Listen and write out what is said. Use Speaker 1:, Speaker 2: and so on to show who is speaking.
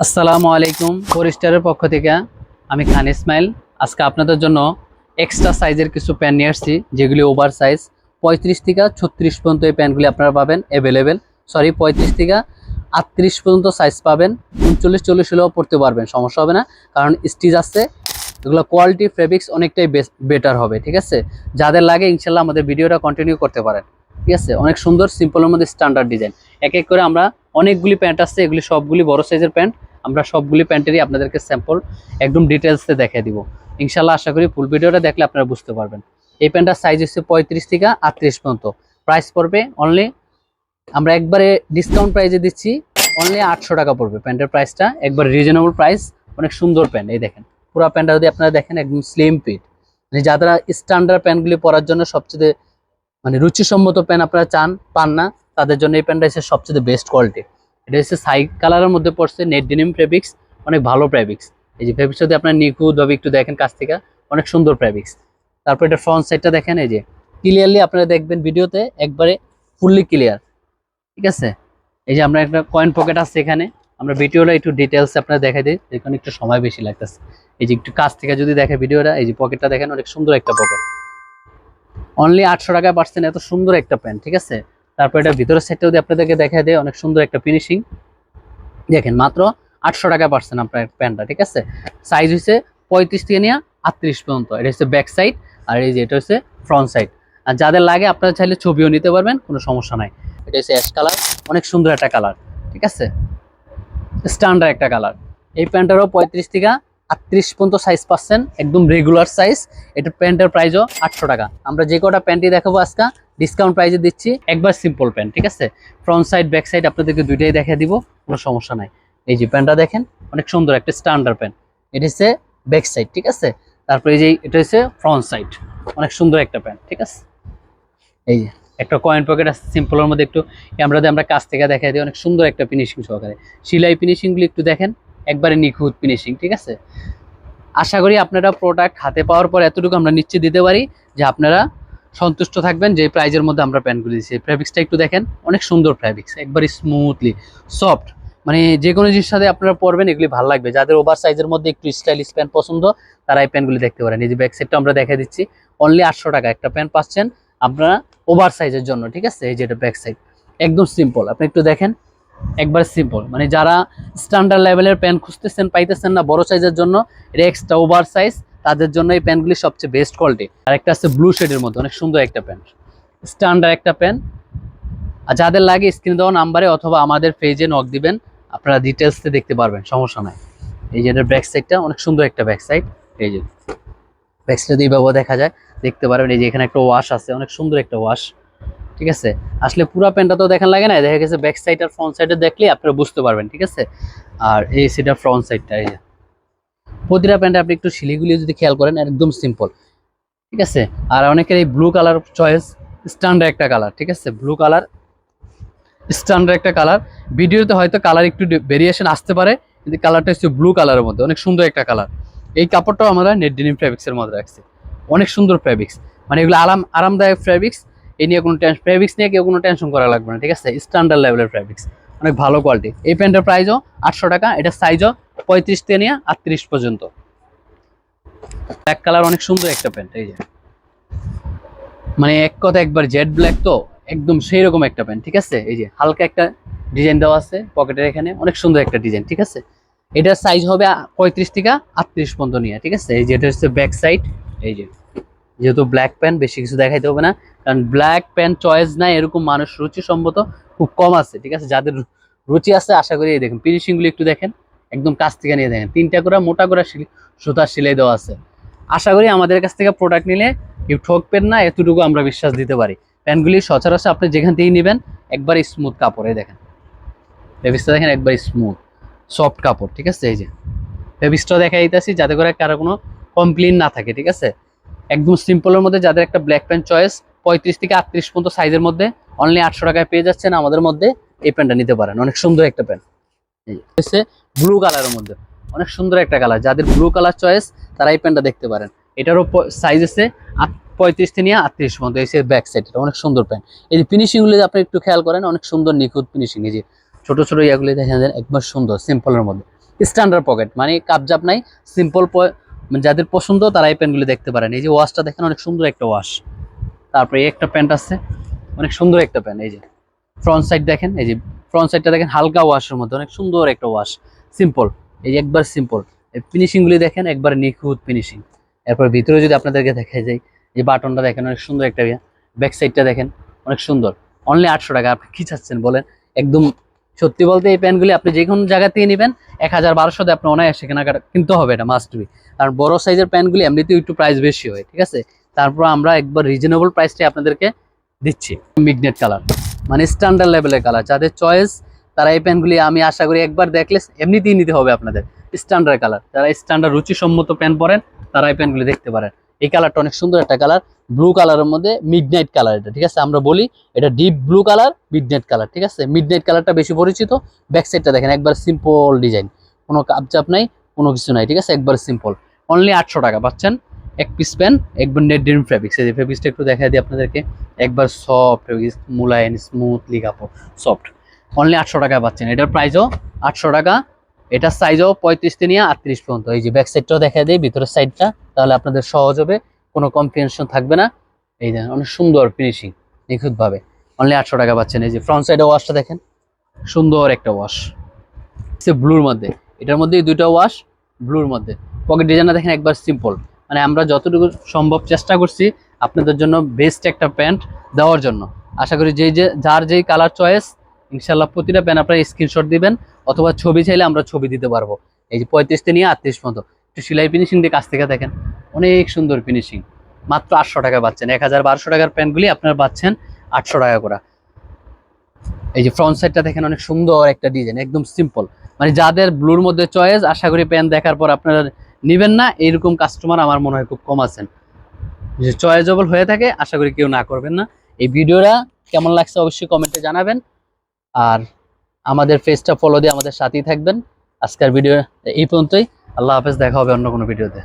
Speaker 1: আসসালামু আলাইকুম, ফোর স্টারের পক্ষ থেকে। আমি খান ইসমাইল। আজকে আপনাদের জন্য এক্সট্রা সাইজের কিছু প্যান্ট নিয়ে আসছি, যেগুলি ওভার সাইজ পঁয়ত্রিশ থেকে ছত্রিশ পর্যন্ত এই প্যান্টগুলি আপনারা পাবেন অ্যাভেলেবেল সরি পঁয়ত্রিশ থেকে আটত্রিশ পর্যন্ত সাইজ পাবেন। উনচল্লিশ, চল্লিশ হলেও পড়তে পারবেন, সমস্যা হবে না। কারণ স্টিচ আছে, এগুলো কোয়ালিটি ফেব্রিক্স অনেকটাই বেটার হবে, ঠিক আছে? যাদের লাগে, ইনশাল্লাহ আমাদের ভিডিওটা কন্টিনিউ করতে পারেন, ঠিক আছে? অনেক সুন্দর সিম্পলের মধ্যে স্ট্যান্ডার্ড ডিজাইন এক এক করে আমরা অনেকগুলি প্যান্ট আসছে এগুলি সবগুলি বড় সাইজের প্যান্ট আমরা সবগুলি প্যান্টেরই আপনাদেরকে স্যাম্পল একদম ডিটেলসে দেখিয়ে দিব। ইনশাল্লাহ আশা করি ফুল ভিডিওটা দেখলে আপনারা বুঝতে পারবেন। এই প্যান্টটার সাইজ হচ্ছে পঁয়ত্রিশ থেকে আটত্রিশ পর্যন্ত। প্রাইস পড়বে অনলি আমরা একবারে ডিসকাউন্ট প্রাইসে দিচ্ছি অনলি আটশো টাকা পড়বে প্যান্টের প্রাইসটা একবার রিজনেবল প্রাইস অনেক সুন্দর প্যান্ট, এই দেখেন। পুরো প্যান্টটা যদি আপনারা দেখেন, একদম স্লিম ফিট মানে যারা স্ট্যান্ডার্ড প্যান্টগুলি পরার জন্য সবচেয়ে মানে রুচিসম্মত প্যান্ট আপনারা চান, পান না, তাদের জন্য এই প্যান্টটা হচ্ছে সবচেয়ে বেস্ট কোয়ালিটি এটা হচ্ছে সাই কালারের মধ্যে পড়ছে নেট ডিনিম ফেব্রিক্স, অনেক ভালো ফেব্রিক্স। এই যে ফেব্রিক্স যদি আপনার নিখুঁতভাবে একটু দেখেন কাছ থেকে, অনেক সুন্দর ফেব্রিক্স। তারপর এটা ফ্রন্ট সাইডটা দেখেন, এই যে ক্লিয়ারলি আপনারা দেখবেন ভিডিওতে একবারে ফুললি ক্লিয়ার ঠিক আছে? এই যে আমরা একটা কয়েন পকেট আছে এখানে, আমরা ভিডিওটা একটু ডিটেলস আপনারা দেখাই দিই এখানে একটু সময় বেশি লাগতেছে। এই যে একটু কাছ থেকে যদি দেখে ভিডিওটা, এই যে পকেটটা দেখেন, অনেক সুন্দর একটা পকেট অনলি আটশো টাকায় পাচ্ছেন এত সুন্দর একটা প্যান্ট ঠিক আছে? তারপর এটা ভিতরের সাইডটা যদি আপনাদেরকে দেখা দেয়, অনেক সুন্দর একটা ফিনিশিং দেখেন, মাত্র আটশো টাকা পাচ্ছেন আপনার প্যান্টটা, ঠিক আছে? সাইজ হচ্ছে পঁয়ত্রিশ থেকে নিয়ে আটত্রিশ পর্যন্ত। এটা হচ্ছে ব্যাক সাইড আর এই যে এটা হচ্ছে ফ্রন্ট সাইড আর যাদের লাগে, আপনারা চাইলে ছবিও নিতে পারবেন, কোনো সমস্যা নাই। এটা হচ্ছে অ্যাশ কালার অনেক সুন্দর একটা কালার ঠিক আছে? স্ট্যান্ডার্ড একটা কালার এই প্যান্টেরও পঁয়ত্রিশ থেকে আটত্রিশ পর্যন্ত সাইজ পাচ্ছেন, একদম রেগুলার সাইজ এটা প্যান্টের প্রাইসও আটশো টাকা। আমরা যে কটা প্যান্টই দেখাবো আজকে ডিসকাউন্ট প্রাইসে দিচ্ছি। একবার সিম্পল প্যান্ট ঠিক আছে? ফ্রন্ট সাইড ব্যাক সাইড আপনাদেরকে দুইটাই দেখা দিব, কোনো সমস্যা নাই। এই যে প্যান্টটা দেখেন, অনেক সুন্দর একটা স্ট্যান্ডার্ড প্যান্ট এটা হচ্ছে ব্যাক সাইড ঠিক আছে? তারপরে এই যে এটা হচ্ছে ফ্রন্ট সাইড অনেক সুন্দর একটা প্যান্ট ঠিক আছে? এই যে, একটা কয়েন পকেট আছে সিম্পলের মধ্যে একটু দিয়ে আমরা কাছ থেকে দেখা দিই, অনেক সুন্দর একটা ফিনিশিং সহকারে। সিলাই ফিনিশিংগুলি একটু দেখেন, একবারে নিখুঁত ফিনিশিং ঠিক আছে? আশা করি আপনারা প্রোডাক্ট হাতে পাওয়ার পর এতটুকু আমরা নিশ্চিত দিতে পারি যে আপনারা সন্তুষ্ট থাকবেন যে প্রাইজের মধ্যে আমরা প্যান্টগুলি দিচ্ছি ফ্যাব্রিক্সটা একটু দেখেন, অনেক সুন্দর ফ্যাব্রিক্স, একবারে স্মুথলি সফট মানে যে কোনো জিনিসের সাথে আপনারা পরবেন, এগুলি ভালো লাগবে। যাদের ওভার সাইজের মধ্যে একটু স্টাইলিশ প্যান্ট পছন্দ, তারা এই প্যান্টগুলি দেখতে পারেন। এই যে ব্যাক সাইডটা আমরা দেখা দিচ্ছি অনলি আটশো টাকা একটা প্যান্ট পাচ্ছেন আপনারা ওভার সাইজের জন্য, ঠিক আছে? এই যে এটা ব্যাক সাইড একদম সিম্পল আপনি একটু দেখেন, একবার সিম্পল মানে যারা স্ট্যান্ডার্ড লেভেলের প্যান্ট খুঁজতেছেন, পাইতেছেন না বড় সাইজের জন্য, এটা এক্সট্রা ওভার সাইজ তাদের জন্য এই প্যান্টগুলি সবচেয়ে বেস্ট কোয়ালিটি আর একটা আছে ব্লু শেডের মধ্যে, অনেক সুন্দর একটা প্যান্ট স্ট্যান্ডার্ড একটা প্যান্ট আর যাদের লাগে স্ক্রিনে দেওয়া নাম্বারে অথবা আমাদের পেজে নক দিবেন, আপনারা ডিটেলসে দেখতে পারবেন, সমস্যা নাই। এই যে ব্যাক সাইডটা অনেক সুন্দর একটা ব্যাক সাইড এই যে ব্যাক সাইড সাইডে এইভাবে দেখা যায়। দেখতে পারবেন এই যে এখানে একটা ওয়াশ আছে, অনেক সুন্দর একটা ওয়াশ ঠিক আছে? আসলে পুরো প্যান্টটা তো দেখান লাগে না, দেখা গেছে ব্যাক সাইড আর ফ্রন্ট সাইডে দেখলে আপনারা বুঝতে পারবেন, ঠিক আছে? আর এই সেটা ফ্রন্ট সাইডটা এই যে। প্রতিটা প্যান্টে আপনি একটু শিলিগুলি যদি খেয়াল করেন একদম সিম্পল ঠিক আছে? আর অনেকের এই ব্লু কালার চয়েস স্ট্যান্ডার্ড একটা কালার ঠিক আছে? ব্লু কালার স্ট্যান্ডার্ড একটা কালার ভিডিওতে হয়তো কালার একটু ভেরিয়েশন আসতে পারে, কিন্তু কালারটা হচ্ছে ব্লু কালারের মধ্যে। অনেক সুন্দর একটা কালার এই কাপড়টাও আমরা নেট ডিনিম ফ্যাব্রিক্সের মধ্যে রাখছি। অনেক সুন্দর ফ্যাব্রিক্স মানে এগুলো আরাম আরামদায়ক ফ্যাব্রিক্স এই নিয়ে কোনো টেনশন ফ্যাব্রিক্স নিয়ে কেউ কোনো টেনশন করা লাগবে না, ঠিক আছে? স্ট্যান্ডার্ড লেভেলের ফ্যাব্রিক্স অনেক ভালো কোয়ালিটি এই প্যান্টের প্রাইসও আটশো টাকা, এটা সাইজও পঁয়ত্রিশ থেকে নিয়ে আটত্রিশ পর্যন্ত। ব্ল্যাক কালার অনেক সুন্দর একটা প্যান্ট, এই যে। মানে এক কথা একবার জেড ব্ল্যাক তো একদম সেই রকম একটা প্যান্ট, ঠিক আছে? এই যে হালকা একটা ডিজাইন দেওয়া আছে পকেটের এখানে, অনেক সুন্দর একটা ডিজাইন ঠিক আছে? এটার সাইজ হবে পঁয়ত্রিশ থেকে আটত্রিশ পর্যন্ত নিয়ে, ঠিক আছে? এই যে এটা হচ্ছে ব্যাক সাইড এই যে। যেহেতু ব্ল্যাক প্যান্ট বেশি কিছু দেখাইতে হবে না, কারণ ব্ল্যাক প্যান্ট চয়েস নাই, এরকম মানুষ রুচি সম্মত খুব কম আছে, ঠিক আছে? যাদের রুচি আছে, আশা করি এই দেখেন ফিনিশিংগুলো একটু দেখেন। একদম কাছ থেকে নিয়ে দেখেন। তিনটা করে মোটা করে সুতার সেলাই দেওয়া আছে। আশা করি আমাদের কাছ থেকে প্রোডাক্ট নিলে কেউ ঠকবেন না, এতটুকু আমরা বিশ্বাস দিতে পারি। প্যান্টগুলি সচরাচর আপনি যেখান থেকেই নেবেন, একবার স্মুথ কাপড়ে দেখেন। ফেবিসটা দেখেন একবার স্মুথ সফট কাপড়, ঠিক আছে? এই যে। ফেবিসটা দেখা দিতেছি যাতে করে কারও কোনো কমপ্লেন না থাকে, ঠিক আছে? একদম সিম্পলের মধ্যে যাদের একটা ব্ল্যাক প্যান্ট চয়েস পঁয়ত্রিশ থেকে আটত্রিশ পর্যন্ত সাইজের মধ্যে অনলি আটশো টাকায় পেয়ে যাচ্ছেন, আমাদের মধ্যে এই প্যান্টটা নিতে পারেন। অনেক সুন্দর একটা প্যান্ট হচ্ছে ব্লু কালারের মধ্যে। অনেক সুন্দর একটা কালার যাদের ব্লু কালার চয়েস তারা এই প্যান্টটা দেখতে পারেন। এটারও সাইজ আছে পঁয়ত্রিশ থেকে নিয়ে আটত্রিশ পর্যন্ত। এই ব্যাক সাইড এটা অনেক সুন্দর প্যান্ট এই যে ফিনিশিংগুলো আপনি একটু খেয়াল করেন, অনেক সুন্দর নিখুঁত ফিনিশিং এই যে ছোট ছোট ইয়াগুলি দেখা যায় একবার সুন্দর সিম্পলের মধ্যে। স্ট্যান্ডার্ড পকেট মানে কাপজাপ নাই সিম্পল যাদের পছন্দ, তারা এই প্যান্টগুলি দেখতে পারেন। এই যে ওয়াশটা দেখেন, অনেক সুন্দর একটা ওয়াশ তারপরে একটা প্যান্ট আছে, অনেক সুন্দর একটা প্যান্ট এই যে ফ্রন্ট সাইড দেখেন, এই যে ফ্রন্ট সাইডটা দেখেন, হালকা ওয়াশের মধ্যে, অনেক সুন্দর একটা ওয়াশ সিম্পল এই যে একবার সিম্পল ফিনিশিংগুলি দেখেন, একবার নিখুঁত ফিনিশিং এরপর ভিতরে যদি আপনাদেরকে দেখা যায় যে বাটনটা দেখেন, অনেক সুন্দর একটা ব্যাক সাইডটা দেখেন, অনেক সুন্দর। অনলি আটশো টাকা, আপনি কি চাচ্ছেন বলেন? একদম সত্যি বলতে এই প্যান্টগুলি আপনি যে কোনো জায়গা থেকে নেবেন, এক হাজার বারোশোতে আপনি অনায়াসে কেনাকাটা কিনতে হবে, এটা মাস্ট বি কারণ বড় সাইজের প্যান্টগুলি এমনিতেও একটু প্রাইস বেশি হয়, ঠিক আছে? তারপর আমরা একবার রিজনেবল প্রাইসটাই আপনাদেরকে দিচ্ছি। মিগনেট কালার মানে স্ট্যান্ডার্ড লেভেলের কালার যাদের চয়েস তারা এই প্যান্টগুলি আমি আশা করি একবার দেখলে এমনিতেই নিতে হবে আপনাদের। স্ট্যান্ডার্ড কালার যারা স্ট্যান্ডার্ড রুচিসম্মত প্যান্ট পরেন, তারা এই প্যান্টগুলি দেখতে পারেন। এই কালারটা অনেক সুন্দর একটা কালার ব্লু কালারের মধ্যে মিডনাইট কালার এটা, ঠিক আছে? আমরা বলি এটা deep blue colour midnight colour ঠিক আছে? মিডনাইট কালারটা বেশি পরিচিত। ব্যাক সাইডটা দেখেন, একবার সিম্পল ডিজাইন কোনো কাপচাপ নাই, কোনো কিছু নাই, ঠিক আছে? একবার সিম্পল অনলি আটশো টাকা পাচ্ছেন। এক পিস প্যান একবার নেট ড্রিম ফেব্রিক্স এই যে ফেব্রিক্সটা একটু দেখা দিই আপনাদেরকে। একবার সফট মুলায়ন স্মুথলি কাপড় সফট অনলি আটশো টাকা পাচ্ছেন। এটার প্রাইসও আটশো টাকা। এটার সাইজও পঁয়ত্রিশ থেকে নিয়ে আটত্রিশ পর্যন্ত। এই যে ব্যাক সাইডটাও দেখা দিই, ভিতরের সাইডটা তাহলে আপনাদের সহজ হবে। কোনো কনফিউশন থাকবে না। এই যে অনেক সুন্দর ফিনিশিং নিখুঁতভাবে। অনলি আটশো টাকা পাচ্ছেন। এই যে ফ্রন্ট সাইডে ওয়াশটা দেখেন। সুন্দর একটা ওয়াশ সে ব্লুর মধ্যে। এটার মধ্যে দুইটা ওয়াশ ব্লুর মধ্যে। পকেট ডিজাইনটা দেখেন একবার সিম্পল মানে আমরা যতটুকু সম্ভব চেষ্টা করছি আপনাদের জন্য বেস্ট একটা প্যান্ট দেওয়ার জন্য। আশা করি যেই যে, যার যেই কালার চয়েস ইনশাল্লাহ প্রতিটা প্যান্ট আপনারা স্ক্রিনশট দিবেন, অথবা ছবি চাইলে আমরা ছবি দিতে পারব। এই যে পঁয়ত্রিশ থেকে নিয়ে আটত্রিশ পর্যন্ত। একটু সেলাই ফিনিশিং দিয়ে কাছ থেকে দেখেন, অনেক সুন্দর ফিনিশিং মাত্র আটশো টাকা পাচ্ছেন। এক হাজার বারোশো টাকার প্যান্টগুলি আপনারা পাচ্ছেন আটশো টাকা করে। এই যে ফ্রন্ট সাইডটা দেখেন, অনেক সুন্দর একটা ডিজাইন একদম সিম্পল মানে যাদের ব্লুর মধ্যে চয়েস আশা করি প্যান্ট দেখার পর আপনারা নেবেন না, এইরকম কাস্টমার আমার মনে হয় খুব কম আছেন। যে চয়েজেবল হয়ে থাকে, আশা করি কেউ না করবেন না। এই ভিডিওটা কেমন লাগছে অবশ্যই কমেন্টে জানাবেন। আর আমাদের ফেসটা ফলো দিয়ে আমাদের সাথেই থাকবেন। আজকের ভিডিও এই পর্যন্তই। আল্লাহ হাফেজ, দেখা হবে অন্য কোনো ভিডিওতে